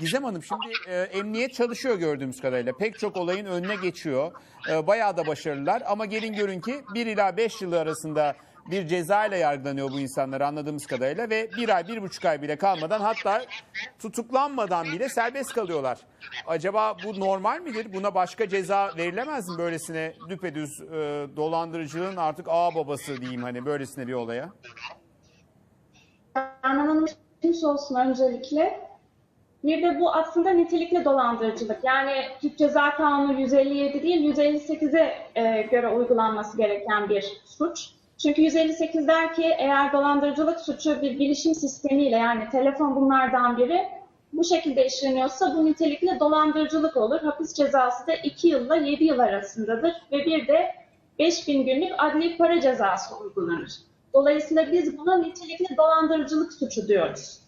Gizem Hanım şimdi e, emniyet çalışıyor gördüğümüz kadarıyla. Pek çok olayın önüne geçiyor. E, bayağı da başarılılar ama gelin görün ki 1 ila 5 yılı arasında bir ceza ile yargılanıyor bu insanlar anladığımız kadarıyla ve bir ay, bir buçuk ay bile kalmadan hatta tutuklanmadan bile serbest kalıyorlar. Acaba bu normal midir? Buna başka ceza verilemez mi böylesine düpedüz e, dolandırıcılığın artık ağ babası diyeyim hani böylesine bir olaya? Anlamamız kimse olsun öncelikle. Bir de bu aslında nitelikli dolandırıcılık. Yani Türk Ceza Kanunu 157 değil 158'e e, göre uygulanması gereken bir suç. Çünkü 158 der ki eğer dolandırıcılık suçu bir bilişim sistemiyle yani telefon bunlardan biri bu şekilde işleniyorsa bu nitelikli dolandırıcılık olur. Hapis cezası da 2 yılla 7 yıl arasındadır ve bir de 5000 günlük adli para cezası uygulanır. Dolayısıyla biz buna nitelikli dolandırıcılık suçu diyoruz.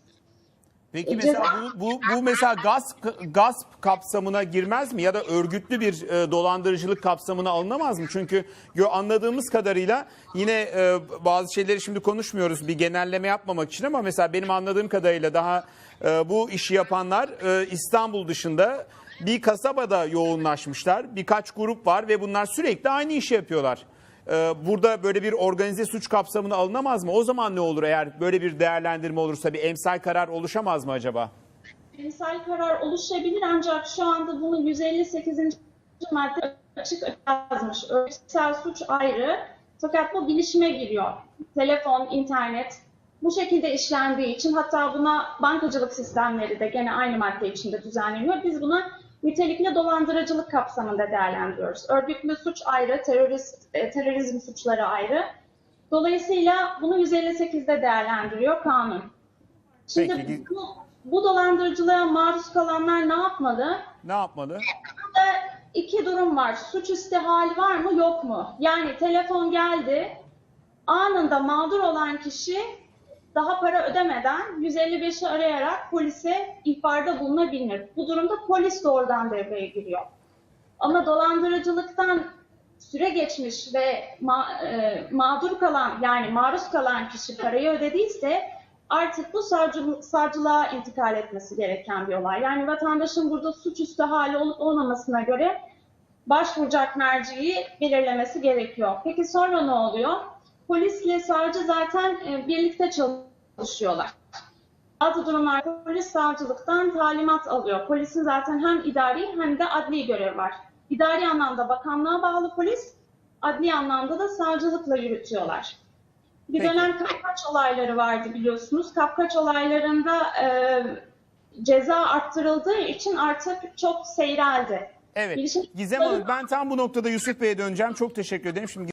Peki E, mesela bu, bu, bu mesela gasp, gasp kapsamına girmez mi ya da örgütlü bir e, dolandırıcılık kapsamına alınamaz mı? Çünkü gö- anladığımız kadarıyla yine e, bazı şeyleri şimdi konuşmuyoruz bir genelleme yapmamak için ama mesela benim anladığım kadarıyla daha e, bu işi yapanlar e, İstanbul dışında bir kasabada yoğunlaşmışlar. Birkaç grup var ve bunlar sürekli aynı işi yapıyorlar. E, Burada böyle bir organize suç kapsamına alınamaz mı? O zaman ne olur eğer böyle bir değerlendirme olursa bir emsal karar oluşamaz mı acaba? Emsal karar oluşabilir ancak şu anda bunu 158. madde açık yazmış. Örgütsel suç ayrı fakat bu bilişime giriyor. Telefon, internet bu şekilde işlendiği için hatta buna bankacılık sistemleri de gene aynı madde içinde düzenleniyor. Biz buna nitelikli dolandırıcılık kapsamında değerlendiriyoruz. Örgütlü suç ayrı, terörist, e, terörizm suçları ayrı. Dolayısıyla bunu 158'de değerlendiriyor kanun. Şimdi Peki. bu, bu dolandırıcılığa maruz kalanlar ne yapmalı? Ne yapmalı? Burada iki durum var. Suçüstü hali var mı yok mu? Yani telefon geldi, anında mağdur olan kişi daha para ödemeden 155'i arayarak polise ihbarda bulunabilir. Bu durumda polis doğrudan devreye giriyor. Ama dolandırıcılıktan süre geçmiş ve ma- e, mağdur kalan yani maruz kalan kişi parayı ödediyse artık bu savcı, savcılığa intikal etmesi gereken bir olay. Yani vatandaşın burada suçüstü hali olup olmamasına göre başvuracak merciyi belirlemesi gerekiyor. Peki sonra ne oluyor? Polisle savcı zaten e, birlikte çalışıyorlar. Bazı durumlarda polis savcılıktan talimat alıyor. Polisin zaten hem idari hem de adli görevi var. İdari anlamda bakanlığa bağlı polis, adli anlamda da savcılıkla yürütüyorlar. Bir Peki. dönem kapkaç olayları vardı biliyorsunuz. Kapkaç olaylarında e, ceza arttırıldığı için artık çok seyreldi. Evet. Gizem Hanım ben tam bu noktada Yusuf Bey'e döneceğim. Çok teşekkür ederim. Şimdi